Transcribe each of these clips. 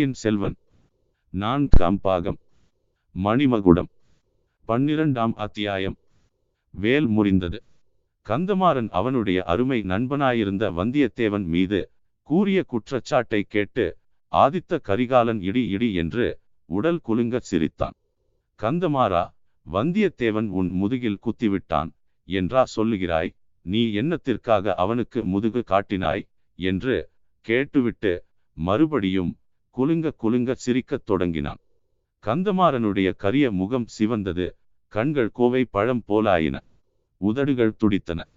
பொன்னியின் செல்வன். நான் கம்பாகம். மணிமகுடம். பன்னிரண்டாம் அத்தியாயம். வேல் முறிந்தது. கந்தமாறன் அவனுடைய அருமை நண்பனாயிருந்த வந்தியத்தேவன் மீது கூறிய குற்றச்சாட்டை கேட்டு ஆதித்த கரிகாலன் இடி இடி என்று உடல் குலுங்க சிரித்தான். கந்தமாறா வந்தியத்தேவன் உன் முதுகில் குத்திவிட்டான் என்றா சொல்லுகிறாய்? நீ என்னத்திற்காக அவனுக்கு முதுகு காட்டினாய்? என்று கேட்டுவிட்டு மறுபடியும் குலுங்க குலுங்க சிரிக்கத் தொடங்கினான். கந்தமாறனுடைய கரிய முகம் சிவந்தது. கண்கள் கோவை பழம் போலாயின. உதடுகள் துடித்தன.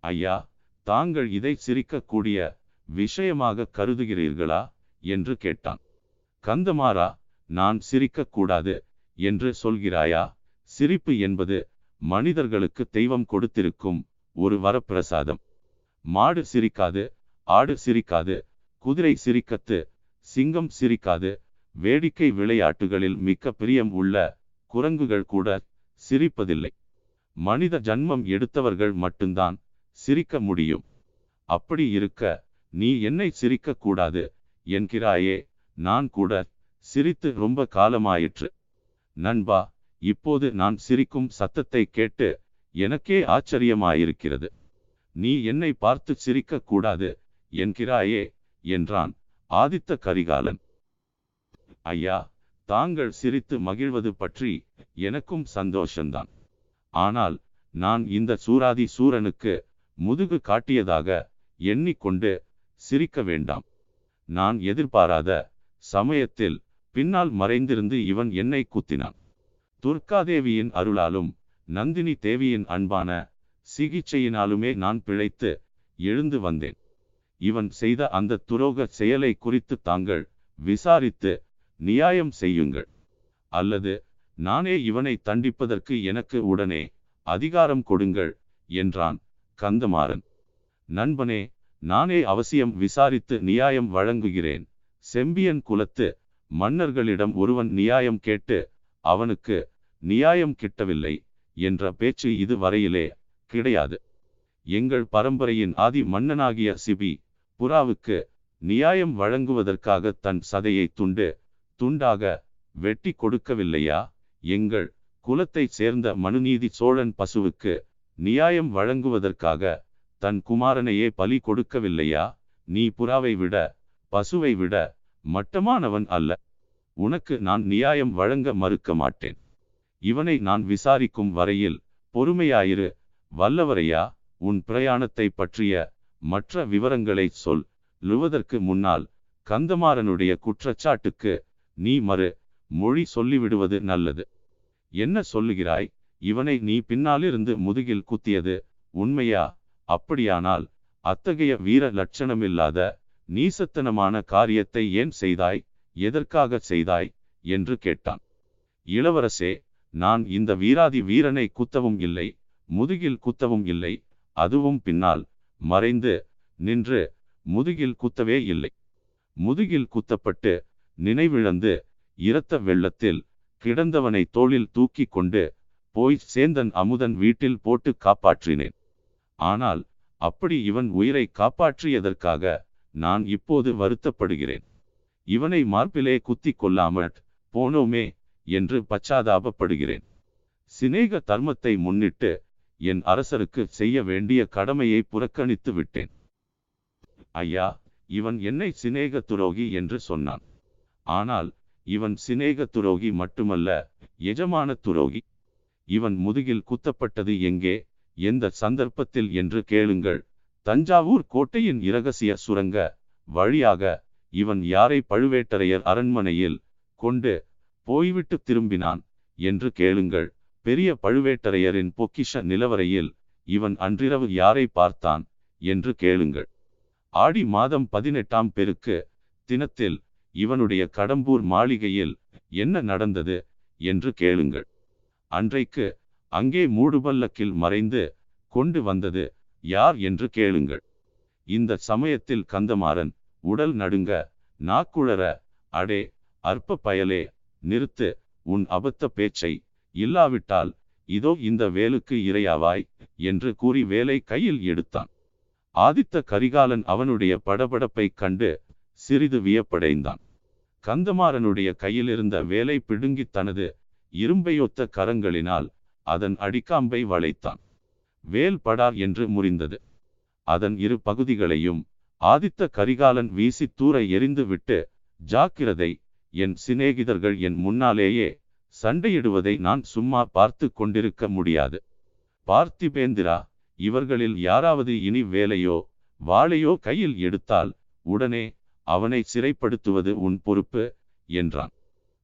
ஐயா தாங்கள் இதை சிரிக்கக்கூடிய விஷயமாக கருதுகிறீர்களா? என்று கேட்டான். கந்தமாறா நான் சிரிக்கக்கூடாது என்று சொல்கிறாயா? சிரிப்பு என்பது மனிதர்களுக்கு தெய்வம் கொடுத்திருக்கும் ஒரு வரப்பிரசாதம். மாடு சிரிக்காது ஆடு சிரிக்காது குதிரை சிரிக்கத்து சிங்கம் சிரிக்காது. வேடிக்கை விளையாட்டுகளில் மிக்க பிரியம் உள்ள குரங்குகள் கூட சிரிப்பதில்லை. மனித ஜன்மம் எடுத்தவர்கள் மட்டும்தான் சிரிக்க முடியும். அப்படி இருக்க நீ என்னை சிரிக்க கூடாது என்கிறாயே. நான் கூட சிரித்து ரொம்ப காலமாயிற்று. நண்பா இப்போது நான் சிரிக்கும் சத்தத்தை கேட்டு எனக்கே ஆச்சரியமாயிருக்கிறது. நீ என்னை பார்த்து சிரிக்க கூடாது என்கிறாயே என்றான். ஆதித்த கரிகாலன். ஐயா தாங்கள் சிரித்து மகிழ்வது பற்றி எனக்கும் சந்தோஷந்தான். ஆனால் நான் இந்த சூராதி சூரனுக்கு முதுகு காட்டியதாக எண்ணிக்கொண்டு சிரிக்க வேண்டாம். நான் எதிர்பாராத சமயத்தில் பின்னால் மறைந்திருந்து இவன் என்னை குத்தினான். துர்காதேவியின் அருளாலும் நந்தினி தேவியின் அன்பான சிகிச்சையினாலுமே நான் பிழைத்து எழுந்து வந்தேன். இவன் செய்த அந்த துரோக செயலை குறித்து தாங்கள் விசாரித்து நியாயம் செய்யுங்கள். அல்லது நானே இவனை தண்டிப்பதற்கு எனக்கு உடனே அதிகாரம் கொடுங்கள் என்றான் கந்தமாறன். நண்பனே நானே அவசியம் விசாரித்து நியாயம் வழங்குகிறேன். செம்பியன் குலத்து மன்னர்களிடம் ஒருவன் நியாயம் கேட்டு அவனுக்கு நியாயம் கிட்டவில்லை என்ற பேச்சு இது வரையிலே கிடையாது. எங்கள் பரம்பரையின் ஆதி மன்னனாகிய சிபி புறாவுக்கு நியாயம் வழங்குவதற்காக தன் சதையை துண்டு துண்டாக வெட்டி கொடுக்கவில்லையா? எங்கள் குலத்தைச் சேர்ந்த மனுநீதி சோழன் பசுவுக்கு நியாயம் வழங்குவதற்காக தன் குமாரனையே பலி கொடுக்கவில்லையா? நீ புறாவை விட பசுவை விட மட்டமானவன் அல்ல. உனக்கு நான் நியாயம் வழங்க மறுக்க மாட்டேன். இவனை நான் விசாரிக்கும் வரையில் பொறுமையாயிரு வல்லவரையா? உன் பிரயாணத்தை பற்றிய மற்ற விவரங்களை சொல். லுவதற்கு முன்னால் கந்தமாறனுடைய குற்றச்சாட்டுக்கு நீ மறு மொழி சொல்லிவிடுவது நல்லது. என்ன சொல்லுகிறாய்? இவனை நீ பின்னாலிருந்து முதுகில் குத்தியது உண்மையா? அப்படியானால் அத்தகைய வீர லட்சணமில்லாத நீசத்தனமான காரியத்தை ஏன் செய்தாய்? எதற்காக செய்தாய்? என்று கேட்டான். இளவரசே நான் இந்த வீராதி வீரனை குத்தவும் இல்லை முதுகில் குத்தவும் இல்லை அதுவும் பின்னால் மறைந்து நின்று முதுகில் குத்தவே இல்லை. முதுகில் குத்தப்பட்டு நினைவிழந்து இரத்த வெள்ளத்தில் கிடந்தவனை தோளில் தூக்கி கொண்டு போய் சேந்தன் அமுதன் வீட்டில் போட்டு காப்பாற்றினேன். ஆனால் அப்படி இவன் உயிரை காப்பாற்றியதற்காக நான் இப்போது வருத்தப்படுகிறேன். இவனை மார்பிலே குத்தி கொள்ளாமல் போனோமே என்று பச்சாதாபப்படுகிறேன். சிநேக தர்மத்தை முன்னிட்டு என் அரசருக்கு செய்ய வேண்டிய கடமையை புறக்கணித்து விட்டேன். ஐயா இவன் என்னை சிநேக துரோகி என்று சொன்னான். ஆனால் இவன் சிநேக துரோகி மட்டுமல்ல எஜமான துரோகி இவன் முதுகில் குத்தப்பட்டது எங்கே எந்த சந்தர்ப்பத்தில் என்று கேளுங்கள். தஞ்சாவூர் கோட்டையின் இரகசிய சுரங்க வழியாக இவன் யாரை பழுவேட்டரையர் அரண்மனையில் கொண்டு போய்விட்டு திரும்பினான் என்று கேளுங்கள். பெரிய பழுவேட்டரையரின் பொக்கிஷ நிலவரையில் இவன் அன்றிரவு யாரை பார்த்தான் என்று கேளுங்கள். ஆடி மாதம் பதினெட்டாம் பெருக்கு தினத்தில் இவனுடைய கடம்பூர் மாளிகையில் என்ன நடந்தது என்று கேளுங்கள். அன்றைக்கு அங்கே மூடுபல்லக்கில் மறைந்து கொண்டு வந்தது யார் என்று கேளுங்கள். இந்த சமயத்தில் கந்தமாறன் உடல் நடுங்க நாக்குழற அடே அற்ப பயலே நிறுத்து உன் அபத்த பேச்சை இல்லாவிட்டால் இதோ இந்த வேலுக்கு இரையாவாய் என்று கூறி வேலை கையில் எடுத்தான். ஆதித்த கரிகாலன் அவனுடைய படபடப்பை கண்டு சிறிது வியப்படைந்தான். கந்தமாறனுடைய கையிலிருந்த வேலை பிடுங்கி தனது இரும்பையொத்த கரங்களினால் அதன் அடிக்காம்பை வளைத்தான். வேல் படார் என்று முறிந்தது. அதன் இரு பகுதிகளையும் ஆதித்த கரிகாலன் வீசி தூர எரிந்து விட்டு ஜாக்கிரதை என் சிநேகிதர்கள் என் முன்னாலேயே சண்டையிடுவதை நான் சும்மா பார்த்து கொண்டிருக்க முடியாது. பார்த்திபேந்திரா இவர்களில் யாராவது இனி வேலையோ வாளையோ கையில் எடுத்தால் உடனே அவனை சிறைப்படுத்துவது உன் பொறுப்பு என்றான்.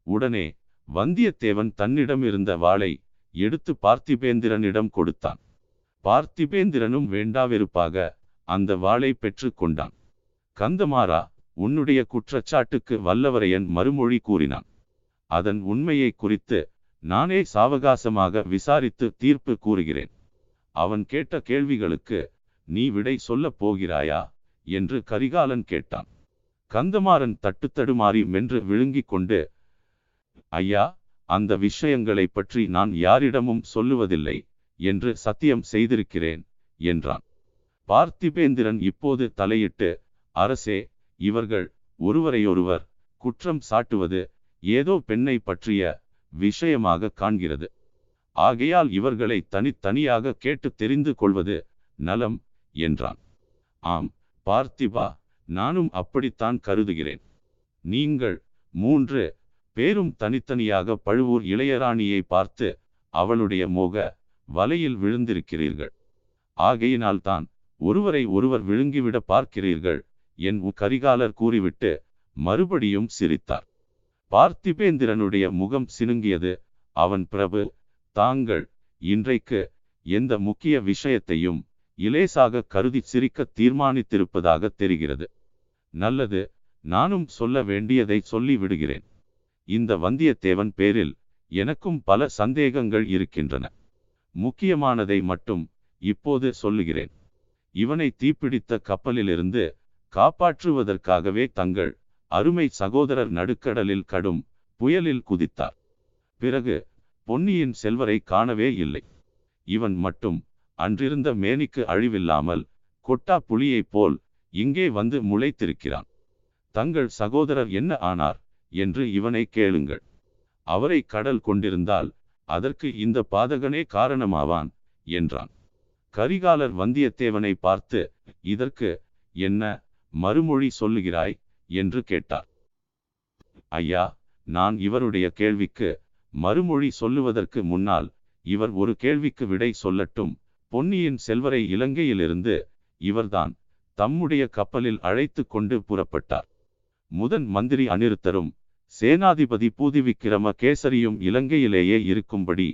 உடனே வந்தியத்தேவன் தன்னிடமிருந்த வாளை எடுத்து பார்த்திபேந்திரனிடம் கொடுத்தான். பார்த்திபேந்திரனும் வேண்டாவிருப்பாக அந்த வாளை பெற்று கொண்டான். கந்தமாறா உன்னுடைய குற்றச்சாட்டுக்கு வல்லவரையன் மறுமொழி கூறினான். அதன் உண்மையை குறித்து நானே சாவகாசமாக விசாரித்து தீர்ப்பு கூறுகிறேன். அவன் கேட்ட கேள்விகளுக்கு நீ விடை சொல்லப் போகிறாயா? என்று கரிகாலன் கேட்டான். கந்தமாறன் தட்டுத்தடுமாறி மென்று விழுங்கிக் கொண்டு ஐயா அந்த விஷயங்களை பற்றி நான் யாரிடமும் சொல்லுவதில்லை என்று சத்தியம் செய்திருக்கிறேன் என்றான். பார்த்திபேந்திரன் இப்போது தலையிட்டு அரசே இவர்கள் ஒருவரையொருவர் குற்றம் சாட்டுவது ஏதோ பெண்ணை பற்றிய விஷயமாக காண்கிறது. ஆகையால் இவர்களை தனித்தனியாக கேட்டு தெரிந்து கொள்வது நலம் என்றான். ஆம் பார்த்திபா நானும் அப்படித்தான் கருதுகிறேன். நீங்கள் மூன்று பேரும் தனித்தனியாக பழுவூர் இளையராணியை பார்த்து அவளுடைய மோக வலையில் விழுந்திருக்கிறீர்கள். ஆகையினால்தான் ஒருவரை ஒருவர் விழுங்கிவிட பார்க்கிறீர்கள் என் கரிகாலர் கூறிவிட்டு மறுபடியும் சிரித்தார். பார்த்திபேந்திரனுடைய முகம் சினுங்கியது. அவன் பிரபு தாங்கள் இன்றைக்கு எந்த முக்கிய விஷயத்தையும் இலேசாக கருதி சிரிக்க தீர்மானித்திருப்பதாக தெரிகிறது. நல்லது நானும் சொல்ல வேண்டியதை சொல்லி விடுகிறேன் இந்த வந்தியத்தேவன் பேரில் எனக்கும் பல சந்தேகங்கள் இருக்கின்றன. முக்கியமானதை மட்டும் இப்போது சொல்லுகிறேன். இவனை தீப்பிடித்த கப்பலிலிருந்து காப்பாற்றுவதற்காகவே தங்கள் அருமை சகோதரர் நடுக்கடலில் கடும் புயலில் குதித்தார். பிறகு பொன்னியின் செல்வரை காணவே இல்லை. இவன் மட்டும் அன்றிருந்த மேனிக்கு அழிவில்லாமல் கொட்டா புலியைப் போல் இங்கே வந்து முளைத்திருக்கிறான். தங்கள் சகோதரர் என்ன ஆனார் என்று இவனை கேளுங்கள். அவரை கடல் கொண்டிருந்தால் அதற்கு இந்த பாதகனே காரணமாவான் என்றான். கரிகாலர் வந்தியத்தேவனை பார்த்து இதற்கு என்ன மறுமொழி சொல்லுகிறாய்? என்று கேட்டார். ஐயா நான் இவருடைய கேள்விக்கு மறுமொழி சொல்லுவதற்கு முன்னால் இவர் ஒரு கேள்விக்கு விடை சொல்லட்டும். பொன்னியின் செல்வரை இலங்கையிலிருந்து இவர்தான் தம்முடைய கப்பலில் அழைத்து கொண்டு புறப்பட்டார். முதன் மந்திரி அனிருத்தரும் சேனாதிபதி பூதிவிக்கிரம கேசரியும் இலங்கையிலேயே இருக்கும்படி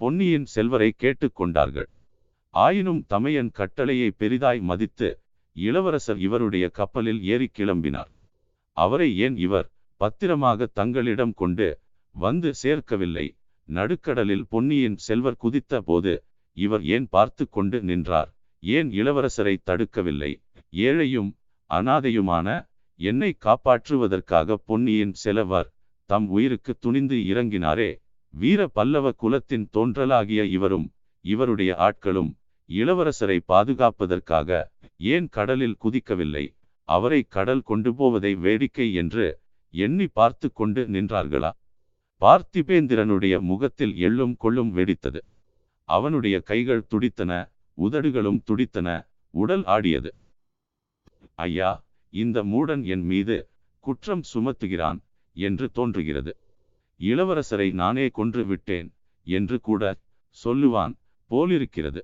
பொன்னியின் செல்வரை கேட்டுக்கொண்டார்கள் ஆயினும் தமையன் கட்டளையை பெரிதாய் மதித்து இளவரசர் இவருடைய கப்பலில் ஏறி கிளம்பினார். அவரை ஏன் இவர் பத்திரமாக தங்களிடம் கொண்டு வந்து சேர்க்கவில்லை? நடுக்கடலில் பொன்னியின் செல்வர் குதித்த போது இவர் ஏன் பார்த்து கொண்டு நின்றார்? ஏன் இளவரசரை தடுக்கவில்லை? ஏழையும் அனாதையுமான என்னை காப்பாற்றுவதற்காக பொன்னியின் செலவர் தம் உயிருக்கு துணிந்து இறங்கினாரே. வீர பல்லவ குலத்தின் தோன்றலாகிய இவரும் இவருடைய ஆட்களும் இளவரசரை பாதுகாப்பதற்காக ஏன் கடலில் குதிக்கவில்லை? அவரை கடல் கொண்டு போவதை வேடிக்கை என்று எண்ணி பார்த்து கொண்டு நின்றார்களா? பார்த்திபேந்திரனுடைய முகத்தில் எள்ளும் கொள்ளும் வெடித்தது. அவனுடைய கைகள் துடித்தன உதடுகளும் துடித்தன உடல் ஆடியது. ஐயா இந்த மூடன் என் மீது குற்றம் சுமத்துகிறான் என்று தோன்றுகிறது. இளவரசரை நானே கொன்று விட்டேன் என்று கூட சொல்லுவான் போலிருக்கிறது.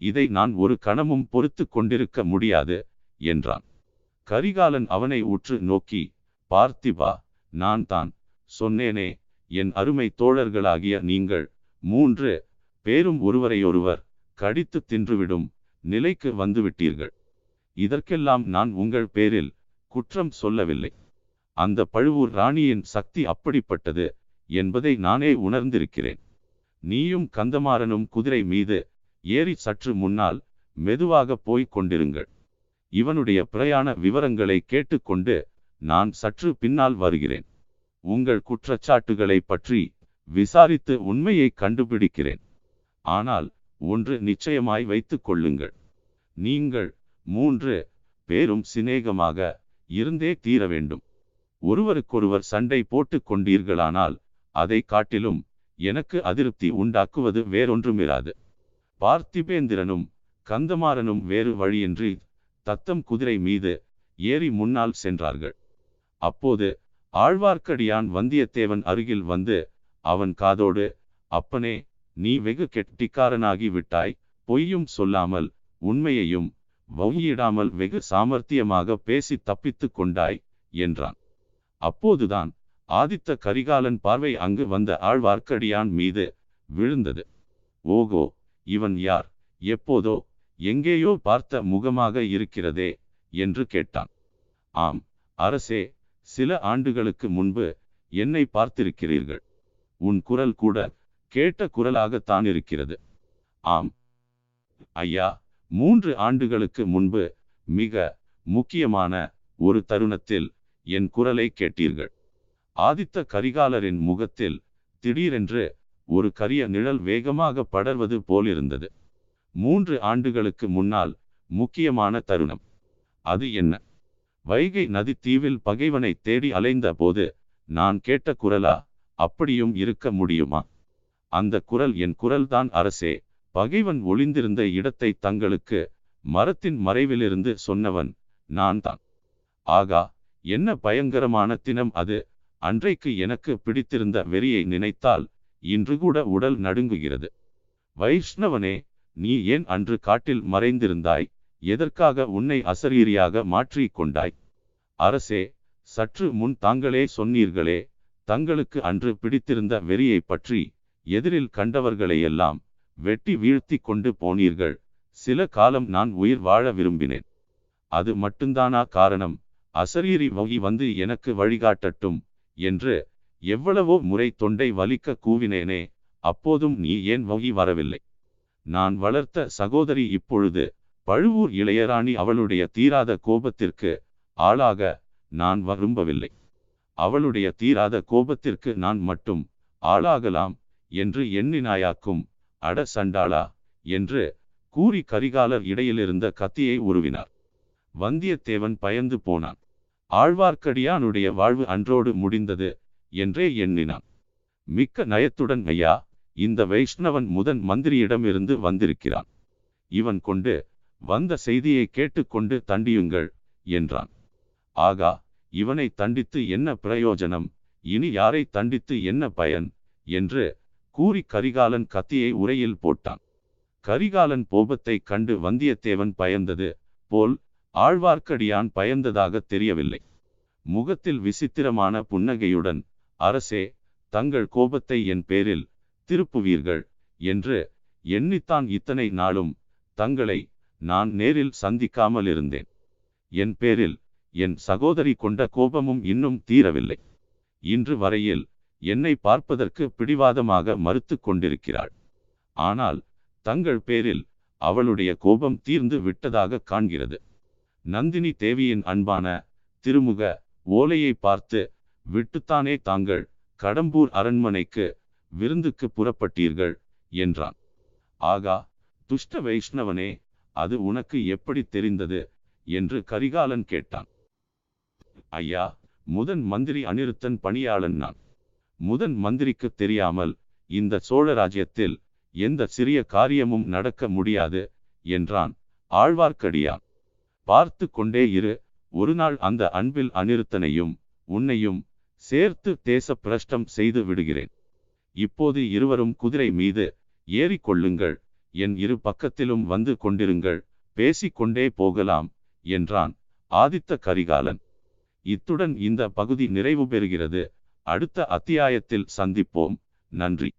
இதை நான் ஒரு கணமும் பொறுத்து கொண்டிருக்க முடியாது என்றான். கரிகாலன் அவனை உற்று நோக்கி பார்த்திபா நான் தான். சொன்னேனே என் அருமை தோழர்களாகிய நீங்கள். மூன்று பேரும் ஒருவரையொருவர் கடித்து தின்றுவிடும் நிலைக்கு வந்துவிட்டீர்கள். இதற்கெல்லாம் நான் உங்கள் பேரில் குற்றம் சொல்லவில்லை. அந்த பழுவூர் ராணியின் சக்தி அப்படிப்பட்டது என்பதை நானே உணர்ந்திருக்கிறேன். நீயும் கந்தமாறனும் குதிரை மீது ஏறி சற்று முன்னால் மெதுவாக போய்க் கொண்டிருங்கள். இவனுடைய பிரயாண விவரங்களை கேட்டுக்கொண்டு நான் சற்று பின்னால் வருகிறேன். உங்கள் குற்றச்சாட்டுகளை பற்றி விசாரித்து உண்மையை கண்டுபிடிக்கிறேன். ஆனால் ஒன்று நிச்சயமாய் வைத்துக் கொள்ளுங்கள். நீங்கள் மூன்று பேரும் சிநேகமாக இருந்தே தீர வேண்டும். ஒருவருக்கொருவர் சண்டை போட்டுக் கொண்டீர்களானால் அதை காட்டிலும் எனக்கு அதிருப்தி உண்டாக்குவது வேறொன்றுமிராது. பார்த்திபேந்திரனும் கந்தமாறனும் வேறு வழியின்றி தத்தம் குதிரை மீது ஏறி முன்னால் சென்றார்கள். அப்போது ஆழ்வார்க்கடியான் வந்தியத்தேவன் அருகில் வந்து அவன் காதோடு அப்பனே நீ வெகு கெட்டிக்காரனாகி விட்டாய். பொய்யும் சொல்லாமல் உண்மையையும் வௌயிடாமல் வெகு சாமர்த்தியமாக பேசி தப்பித்து கொண்டாய் என்றான். அப்போதுதான் ஆதித்த கரிகாலன் பார்வை அங்கு வந்த ஆழ்வார்க்கடியான் மீது விழுந்தது. ஓகோ இவன் யார்? எப்போதோ எங்கேயோ பார்த்த முகமாக இருக்கிறதே என்று கேட்டான். ஆம் அரசே சில ஆண்டுகளுக்கு முன்பு என்னை பார்த்திருக்கிறீர்கள். உன் குரல் கூட கேட்ட குரலாகத்தான் இருக்கிறது. ஆம். ஐயா மூன்று ஆண்டுகளுக்கு முன்பு மிக முக்கியமான ஒரு தருணத்தில் என் குரலை கேட்டீர்கள். ஆதித்த கரிகாலரின் முகத்தில் திடீரென்று ஒரு கரிய நிழல் வேகமாக படர்வது போலிருந்தது. மூன்று ஆண்டுகளுக்கு முன்னால் முக்கியமான தருணம். அது என்ன? வைகை நதி தீவில் பகைவனை தேடி அலைந்த போது நான் கேட்ட குரலா? அப்படியும் இருக்க முடியுமா? அந்த குரல் என் குரல்தான் அரசே. பகைவன் ஒளிந்திருந்த இடத்தை தங்களுக்கு மரத்தின் மறைவிலிருந்து சொன்னவன் நான் தான் ஆகா என்ன பயங்கரமான தினம் அது. அன்றைக்கு எனக்கு பிடித்திருந்த வெறியை நினைத்தால் இன்று கூட உடல் நடுங்குகிறது. வைஷ்ணவனே நீ ஏன் அன்று காட்டில் மறைந்திருந்தாய்? எதற்காக உன்னை அசரீரியாக மாற்றி கொண்டாய்? அரசே சற்று முன் தாங்களே சொன்னீர்களே தங்களுக்கு அன்று பிடித்திருந்த வெறியை பற்றி எதிரில் கண்டவர்களையெல்லாம் வெட்டி வீழ்த்தி கொண்டு போனீர்கள். சில காலம் நான் உயிர் வாழ விரும்பினேன். அது மட்டும்தானா காரணம்? அசரீரி வகி வந்து எனக்கு வழிகாட்டட்டும் என்று எவ்வளவோ முறை தொண்டை வலிக்க கூவினேனே அப்போதும் நீ ஏன் வகி வரவில்லை? நான் வளர்த்த சகோதரி இப்பொழுது பழுவூர் இளையராணி அவளுடைய தீராத கோபத்திற்கு ஆளாக நான் விரும்பவில்லை. அவளுடைய தீராத கோபத்திற்கு நான் மட்டும் ஆளாகலாம் என்று எண்ணினாயாக்கும் அட சண்டாளா என்று கூறி கரிகாலர் இடையிலிருந்த கத்தியை உருவினார். வந்தியத்தேவன் பயந்து போனான். ஆழ்வார்க்கடியானுடைய வாழ்வு அன்றோடு முடிந்தது என்றே எண்ணினான். மிக்க நயத்துடன் ஐயா இந்த வைஷ்ணவன் முதன் மந்திரியிடமிருந்து வந்திருக்கிறான். இவன் கொண்டு வந்த செய்தியை கேட்டுக்கொண்டு தண்டியுங்கள் என்றான். ஆகா இவனை தண்டித்து என்ன பிரயோஜனம்? இனி யாரை தண்டித்து என்ன பயன்? என்று கூறி கரிகாலன் கத்தியை உரையில் போட்டான். கரிகாலன் கோபத்தை கண்டு வந்தியத்தேவன் பயந்தது போல் ஆழ்வார்க்கடியான் பயந்ததாக தெரியவில்லை. முகத்தில் விசித்திரமான புன்னகையுடன் அரசே தங்கள் கோபத்தை என் பேரில் திருப்புவீர்கள் என்று எண்ணித்தான் இத்தனை நாளும் தங்களை நான் நேரில் சந்திக்காமல் இருந்தேன் என் பேரில் என் சகோதரி கொண்ட கோபமும் இன்னும் தீரவில்லை. இன்று வரையில் என்னை பார்ப்பதற்கு பிடிவாதமாக மறுத்து கொண்டிருக்கிறாள். ஆனால் தங்கள் பேரில் அவளுடைய கோபம் தீர்ந்து விட்டதாக காண்கிறது. நந்தினி தேவியின் அன்பான திருமுக ஓலையை பார்த்து விட்டுத்தானே தாங்கள் கடம்பூர் அரண்மனைக்கு விருந்துக்கு புறப்பட்டீர்கள் என்றான். ஆகா துஷ்ட வைஷ்ணவனே அது உனக்கு எப்படி தெரிந்தது? என்று கரிகாலன் கேட்டான். ஐயா முதன் மந்திரி அனிருத்தன் பணியாளன் நான். முதன் மந்திரிக்கு தெரியாமல் இந்த சோழ ராஜ்யத்தில் எந்த சிறிய காரியமும் நடக்க முடியாது என்றான் ஆழ்வார்க்கடியான். பார்த்து கொண்டே இரு ஒரு நாள் அந்த அன்பில் அனிருத்தனையும் உன்னையும் சேர்த்து தேச பிரஷ்டம் செய்து விடுகிறேன். இப்போது இருவரும் குதிரை மீது ஏறிக்கொள்ளுங்கள். என் இரு பக்கத்திலும் வந்து கொண்டிருங்கள். பேசிக்கொண்டே போகலாம் என்றான் ஆதித்த கரிகாலன். இத்துடன் இந்த பகுதி நிறைவு பெறுகிறது. அடுத்த அத்தியாயத்தில் சந்திப்போம். நன்றி.